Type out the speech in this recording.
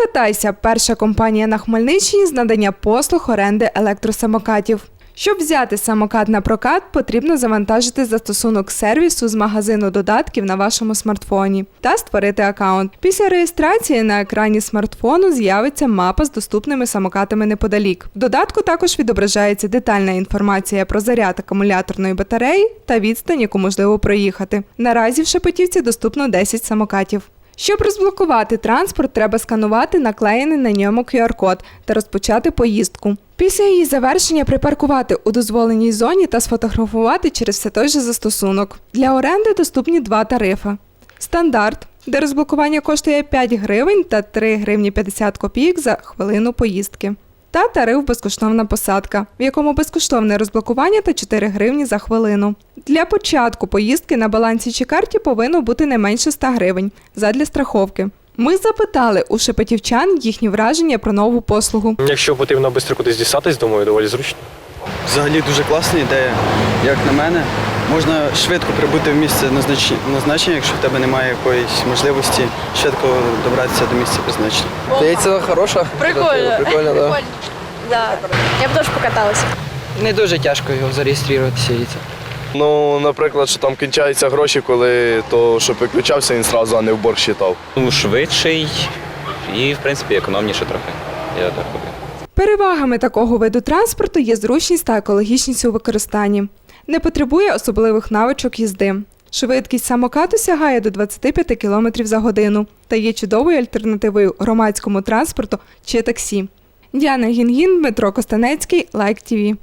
Прокатайся перша компанія на Хмельниччині з надання послуг оренди електросамокатів. Щоб взяти самокат на прокат, потрібно завантажити застосунок сервісу з магазину додатків на вашому смартфоні та створити аккаунт. Після реєстрації на екрані смартфону з'явиться мапа з доступними самокатами неподалік. В додатку також відображається детальна інформація про заряд акумуляторної батареї та відстань, яку можливо проїхати. Наразі в Шепетівці доступно 10 самокатів. Щоб розблокувати транспорт, треба сканувати наклеєний на ньому QR-код та розпочати поїздку. Після її завершення припаркувати у дозволеній зоні та сфотографувати через все той же застосунок. Для оренди доступні два тарифи: стандарт, де розблокування коштує 5 гривень та 3 гривні 50 копійок за хвилину поїздки. Та тариф безкоштовна посадка, в якому безкоштовне розблокування та 4 гривні за хвилину. Для початку поїздки на балансі чи карті повинно бути не менше 100 гривень задля страховки. Ми запитали у шепетівчан їхні враження про нову послугу. Якщо потрібно швидко кудись дістатись, думаю, доволі зручно. Взагалі дуже класна ідея, як на мене. Можна швидко прибути в місце назнач- назначення, якщо в тебе немає якоїсь можливості швидко добратися до місця призначення. Здається, хороша. Прикольно. Прикольно, да. Да. Я б теж покаталася. Не дуже тяжко його зареєструватися і це. Ну, наприклад, що там кінчаються гроші, коли то, щоб виключався, він зразу, а не в борг считав. Ну, швидший і, в принципі, економніше трохи. Я так роблю. Перевагами такого виду транспорту є зручність та екологічність у використанні. Не потребує особливих навичок їзди. Швидкість самокату сягає до 25 км за годину та є чудовою альтернативою громадському транспорту чи таксі. Діана Гінгін, Дмитро Костанецький, Лайк ТІВІ.